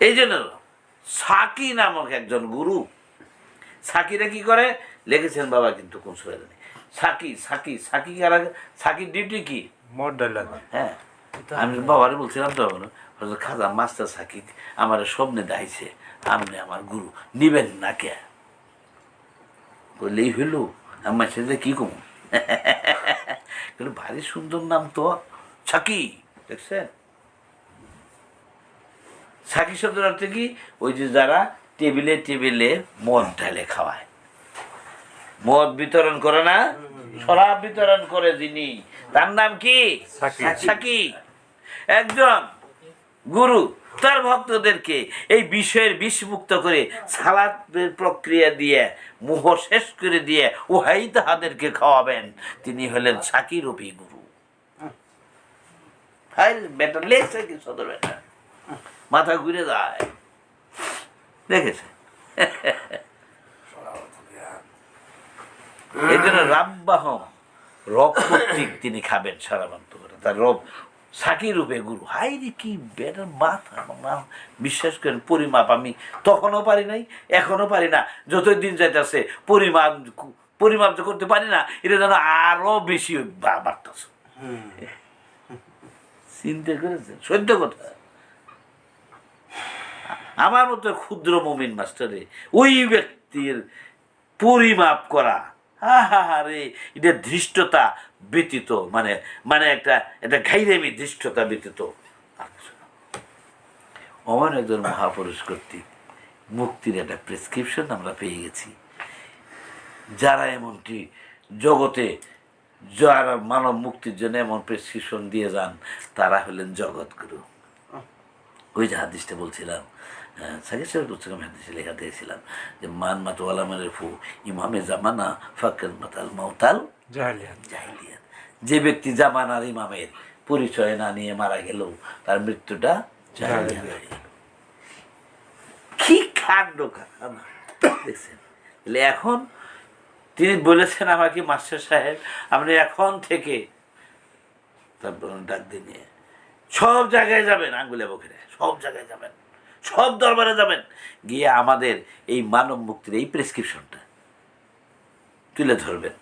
এই জন্য সাকি নামক একজন গুরু সাকিরা কি করে? লিখেছেন বাবা কিন্তু কোন সুরে জানি সাকি সাকি সাকি কারা সাকির ডিউটি কি? হ্যাঁ। আমি বাবারে বলছিলাম তো হয়তো খাজা মাস্টার সাকি আমার স্বপ্নে দাইছে আপনি আমার গুরু নিবেন না কে? বললেই হইল আমার সাথে কি কম? কিন্তু ভারী সুন্দর নাম তো সাকি দেখছেন? সাকি শব্দের অর্থ কি? ওই যে যারা টেবিলে টেবিলে মদ ঢালে খাওয়ায়। মদ বিতরণ করে না? শরাব বিতরণ করে যিনি। তার নাম কি? সাকি। একজন গুরু। তার ভক্তদেরকে এই বিষয়ের বিষমুক্ত করে সালাদের প্রক্রিয়া দিয়ে মোহ শেষ করে দিয়ে উহাই তাহাদেরকে খাওয়াবেন। তিনি হলেন সাকি রূপী গুরু। হাই বেটা লেগছে কি সদর বেটা মাথা ঘুরে যায়। দেখেছে এই জন্য রাব্বাহম রব কর্তৃক তিনি খাবেন সারা বান্ত করে তার রব সাকি রূপে গুরু। হাই রে কি বেটার মাথা বিশ্বাস করেন পরিমাপ আমি তখনও পারি নাই এখনও পারি না। যতই দিন যাইতেছে পরিমাপ পরিমাপ যে করতে পারি না এটা যেন আরও বেশি বাড়তেছে। চিন্তা করেছেন? সত্য কথা আমার মতো ক্ষুদ্র মমিন মাস্টারে, ওই ব্যক্তির পরিমাপ করা, হা হা হা, রে, এটা ধৃষ্টতা ব্যতীত মানে মানে একটা একটা ঘাইরেমি ধৃষ্টতা ব্যতীত। অমন একজন মহাপুরুষ কর্তৃক মুক্তির একটা প্রেসক্রিপশন আমরা পেয়ে গেছি। যারা এমনটি জগতে যারা মানব মুক্তির জন্য এমন প্রেসক্রিপশন দিয়ে যান, তারা হলেন জগৎগুরু। ওই যে হাদিসটা বলছিলাম সাকিব পুস্তকে আমি হাদিসে লেখা দিয়েছিলাম যে মান মাতো আলামের ফু ইমামে জামানা ফাকের মাতাল মাউতাল জাহালিয়াত। জাহিলিয়াত। যে ব্যক্তি জামানার ইমামের পরিচয় না নিয়ে মারা গেল তার মৃত্যুটা জাহিলিয়াত হয়ে গেল। কি কাণ্ড কারখানা দেখছেন? তাহলে এখন তিনি বলেছেন আমাকে মাস্টার সাহেব আপনি এখন থেকে তারপর ডাক দিয়ে নিয়ে সব জায়গায় যাবেন আঙ্গুলে বখরে সব জায়গায় যাবেন। সব দরবারে যাবেন। গিয়ে আমাদের এই মানব মুক্তির এই প্রেসক্রিপশনটা তুলে ধরবেন।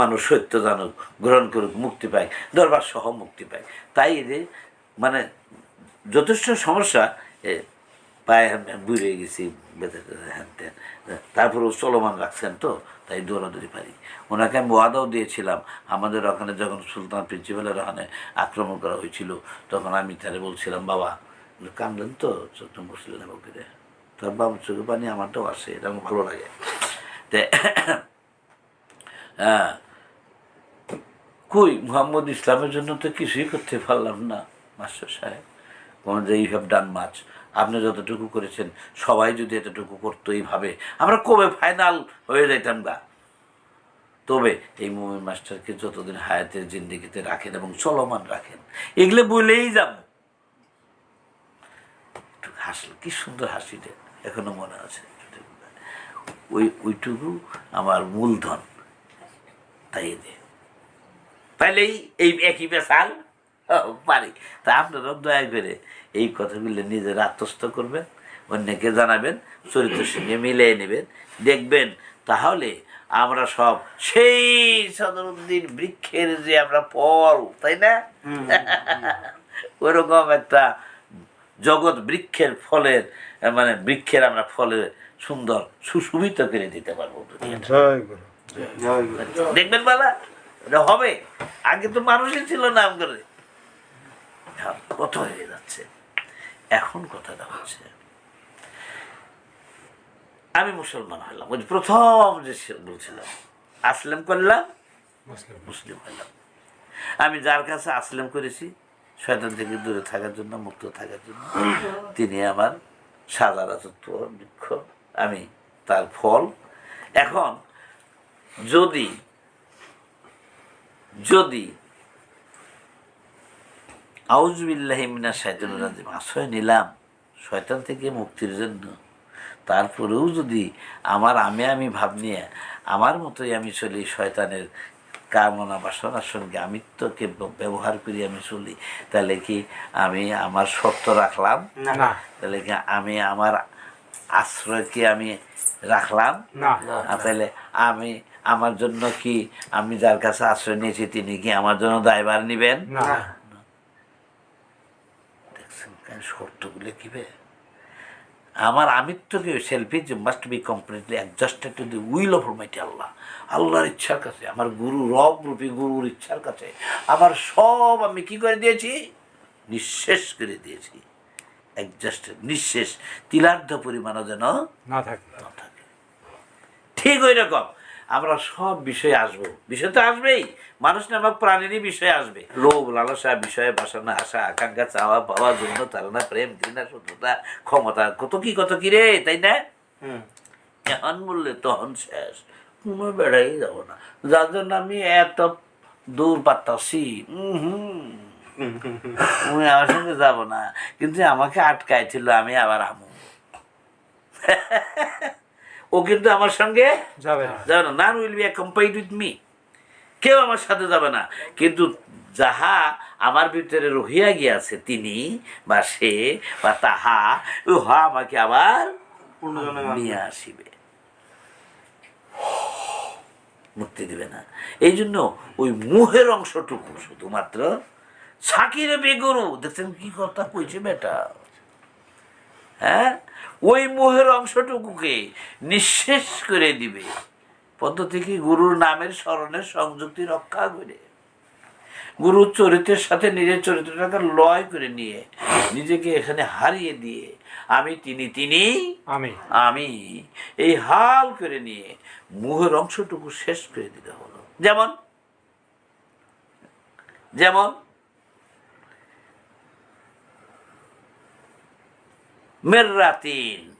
মানুষ সত্য জানুক, গ্রহণ করুক, মুক্তি পায়, দরবার সহ মুক্তি পায়। তাই এদের মানে যথেষ্ট সমস্যা পায়ে বুড়ে গেছি হ্যান ত্যান তারপরেও চলমান রাখছেন তো, তাই দৌড়াদৌড়ি পারি। ওনাকে আমি ওয়াদাও দিয়েছিলাম। আমাদের ওখানে যখন সুলতান প্রিন্সিপালের ওখানে আক্রমণ করা হয়েছিল, তখন আমি তারে বলছিলাম, বাবা কামলেন তো চোখ বসলেন বুকেরে তার বাবার চোখে পানি আমারটাও আসে এটা আমার ভালো লাগে। তে হ্যাঁ। কই, মোহাম্মদ ইসলামের জন্য তো কিছুই করতে পারলাম না, মাস্টার সাহেব। যে ইউ হ্যাভ ডান মাছ আপনি যতটুকু করেছেন, সবাই যদি এতটুকু করতো এইভাবে, আমরা কবে ফাইনাল হয়ে যাইতাম গা? তবে এই মুমিন মাস্টারকে যতদিন হায়াতের জিন্দিগিতে রাখেন এবং চলমান রাখেন, এগুলো বলেই যাব। হাসল কি সুন্দর হাসিটা এখনও মনে আছে। ওই ওইটুকু আমার মূলধন তাই দে। তাইলেই এই একই বেসাল পারি। তা আপনারা দয়া করে এই কথাগুলো নিজের আত্মস্থ করবেন অন্যকে জানাবেন চরিত্রের সঙ্গে মিলিয়ে নেবেন। দেখবেন তাহলে আমরা সব সেই সদরুদ্দিন বৃক্ষের যে আমরা ফল তাই না? ওরকম একটা জগৎ বৃক্ষের ফলের মানে বৃক্ষের আমরা ফলে সুন্দর সুশোভিত করে দিতে পারব দেখবেন বালা এটা হবে। আগে তো মানুষই ছিল নাম করে। কত হয়ে যাচ্ছে? এখন কথাটা হচ্ছে আমি মুসলমান হলাম। ওই প্রথম যে বলছিলাম আসলাম করলাম মুসলিম মুসলিম হলাম। আমি যার কাছে আসলাম করেছি শয়তান থেকে দূরে থাকার জন্য, মুক্ত থাকার জন্য। তিনি আমার সাদা রাজত্ব বৃক্ষ, আমি তার ফল। এখন যদি যদি আউজবিল্লাহ মিনা শয়তান রাজিম, আশ্রয় নিলাম শয়তান থেকে মুক্তির জন্য, তারপরেও যদি আমার আমি আমি ভাব নিয়ে, আমার মতোই আমি চলি শয়তানের কামনা বাসনার সঙ্গে আমিত্বকে ব্যবহার করি আমি চলি তাহলে কি আমি আমার সত্য রাখলাম? তাহলে কি আমি আমার আশ্রয়কে আমি রাখলাম? তাহলে আমি আমার জন্য কি আমি যার কাছে আশ্রয় নিয়েছি তিনি কি আমার জন্য দায়ভার নিবেন? দেখছেন কেন শর্তগুলো কি বে? আমার আমিত্বকে সেলফি যে must be completely adjusted to the will of mighty Allah আল্লাহর ইচ্ছার কাছে আমার গুরু রব রূপী গুরুর ইচ্ছার কাছে আমার সব আমি কি করে দিয়েছি? নিঃশেষ করে দিয়েছি। অ্যাডজাস্টেড নিঃশেষ তিলার্ধ পরিমাণও যেন না থাকে। না থাকে। ঠিক ওই রকম। আমরা সব বিষয়ে আসব। বিষয় তো আসবেই। মানুষ নামক প্রাণীরই বিষয়ে আসবে। লোভ লালসা বিষয়ে বাসনা আশা আকাঙ্ক্ষা চাওয়া পাওয়ার জন্য তারা প্রেম ঘৃণা শত্রুতা ক্ষমতা কত কি কত কি রে তাই না? এখন বললে তখন শেষ। কোনো বেড়াই যাব না। যার জন্য আমি এত দূর পাত্তাছি হুম আমি আমার সঙ্গে যাব না। কিন্তু আমাকে আটকাইছিল আমি আবার আমু। ও কিন্তু আমার সঙ্গে যাবে না। যাবে না। None will be accompanied with me কেউ আমার সাথে যাবে না। কিন্তু যাহা আমার ভিতরে রহিয়া গিয়াছে তিনি বা সে বা তাহা উহা আমাকে আবার নিয়ে আসিবে। মুক্তি দিবে না। এই জন্য ওই মুহের অংশটুকু শুধুমাত্র সাকিরে বেগরু। দেখছেন কি কথা কইছে বেটা? হ্যাঁ? ওই মোহের অংশটুকুকে নিঃশেষ করে দিবে। পদ্ধতি কি? গুরুর নামের স্মরণের সংযুক্তি রক্ষা করে। গুরুর চরিত্রের সাথে নিজের চরিত্রটাকে লয় করে নিয়ে নিজেকে এখানে হারিয়ে দিয়ে আমি তিনি তিনি আমি। আমি এই হাল করে নিয়ে মুহের অংশটুকু শেষ করে দিতে হলো। যেমন? যেমন? মেররাতিন।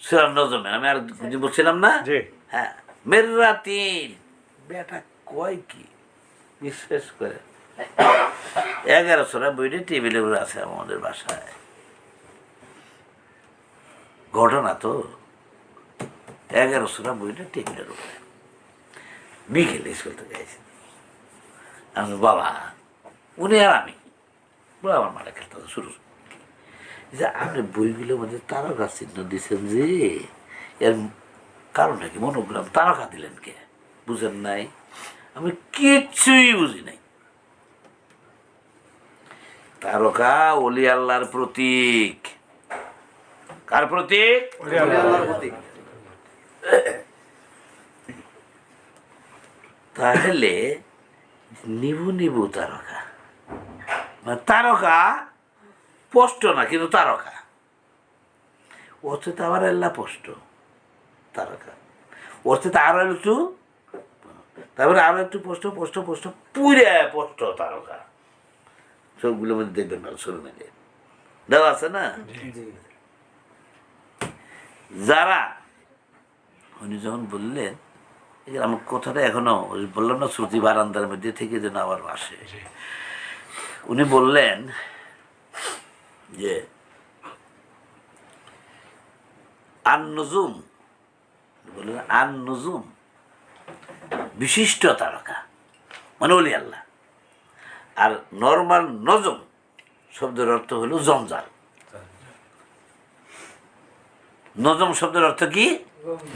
সুরার নজমে আমি আর কিছু বলছিলাম না? জি। হ্যাঁ মেররাতিন। বেটা কয় কি? বিশ্বাস করে। এগারো সোনা বইটি উপরে আছে আমাদের বাসায়। ঘটনা তো। এগারো সোনা বইটা টেবিলের উপরে। বিকেলে স্কুল থেকে গেছি আমি বাবা উনি আর আমি। আমার মারা খেলতে শুরু যে আপনি বইগুলোর মধ্যে তারকা চিহ্ন দিচ্ছেন যে এর কারণটা কি? মনোগ্রাম তারকা দিলেন কে? বুঝেন নাই? আমি কিচ্ছুই বুঝি নাই। তারকা অলি আল্লাহর প্রতীক। কার প্রতীক। তাহলে নিবু নিবু তারকা। মানে তারকা স্পষ্ট না কিন্তু তারকা। তো আবার এল্লা স্পষ্ট তারকা। তো আরও একটু তারপরে আরও একটু পোস্ট পোস্ট পোস্ট পুরে পোস্ট তারকা। সবগুলোর মধ্যে দেখবেন না শুরু মিলে দেওয়া আছে না? যারা উনি যখন বললেন এই আমার কথাটা এখনও বললাম না শ্রুতি বারান্দার মধ্যে থেকে যেন আবার আসে। উনি বললেন যে আন নজুম বললেন আন নজুম বিশিষ্ট তারকা মানে অলি আল্লাহ। আর নর্মাল নজম শব্দের অর্থ হলো জঞ্জাল। নজম শব্দের অর্থ কি?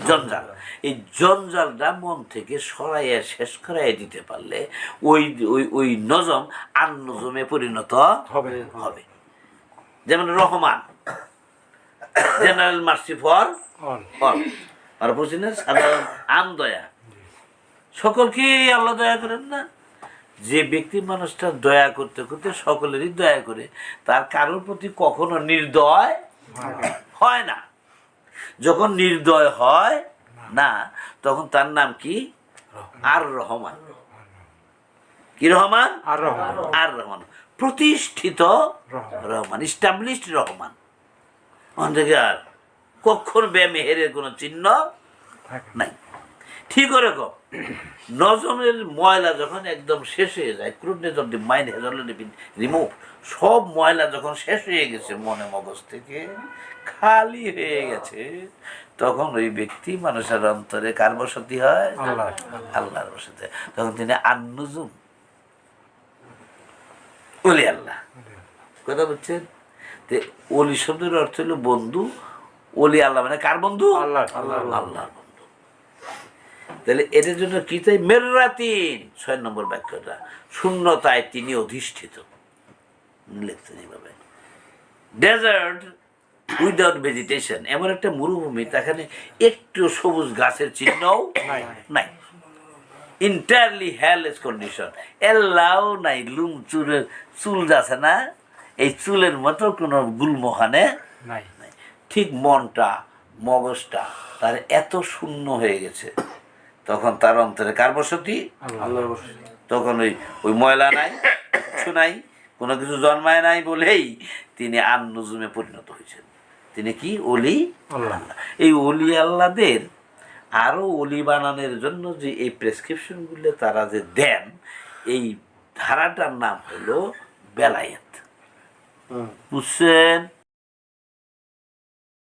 জঞ্জাল। এই জঞ্জালটা মন থেকে সরাইয়া শেষ করাইয়া দিতে পারলে ওই ওই ওই নজম আন নজমে পরিণত হবে। হবে। যেমন রহমান জেনারেল মার্সি ফর আর বুঝিনা সাধারণ আম দয়া। সকলকে আল্লাহ দয়া করেন না? যে ব্যক্তি মানুষটা দয়া করতে করতে সকলেরই দয়া করে তার কারোর প্রতি কখনো নির্দয় হয় না। যখন নির্দয় হয় না তখন তার নাম কি? আর রহমান। কি রহমান? আর রহমান। আর রহমান। প্রতিষ্ঠিত রহমান। ইস্টাবলিশড রহমান ওখান থেকে আর কখন বেমেহেরের কোনো চিহ্ন নাই ঠিক ওরকম নজমের ময়লা যখন একদম শেষ হয়ে যায় crudeness of the mind has already been removed সব ময়লা যখন শেষ হয়ে গেছে মনে মগজ থেকে খালি হয়ে গেছে তখন ওই ব্যক্তি মানুষের অন্তরে কার বসতি হয় আল্লাহ। আল্লাহর বসতি হয়। তখন তিনি আন্নুজুম ওলি আল্লাহ। কথা বলছেন যে অলি শব্দের অর্থ হলো বন্ধু অলি আল্লাহ মানে কার বন্ধু? আল্লাহ। আল্লাহর বন্ধু। তাহলে এদের জন্য কি চাই? মেররাতিন ছয় নম্বর বাক্যটা। শূন্যতায় তিনি অধিষ্ঠিত। লিখছেন এইভাবে। ডেজার্ট উইদাউট ভেজিটেশন এমন একটা মরুভূমি সেখানে একটু সবুজ গাছের চিহ্নও নাই। নাই ইন্টারলি হেয়ারলেস কন্ডিশন এল্লাও নাই লুম চুলের চুল যাচ্ছে না এই চুলের মতো কোনো গুলমোহানে নাই। ঠিক মনটা মগজটা তার এত শূন্য হয়ে গেছে। তখন তার অন্তরে কার বসতি? আল্লাহ তখন ওই ওই ময়লা নাই কিছু নাই কোনো কিছু জন্মায় নাই বলেই তিনি আন্নজুমে পরিণত হয়েছেন। তিনি কি? অলি আল্লাহ। এই অলি আল্লাদের আরও অলি বানানোর জন্য যে এই প্রেসক্রিপশনগুলো তারা যে দেন এই ধারাটার নাম হলো বেলায়েত। বুঝছেন?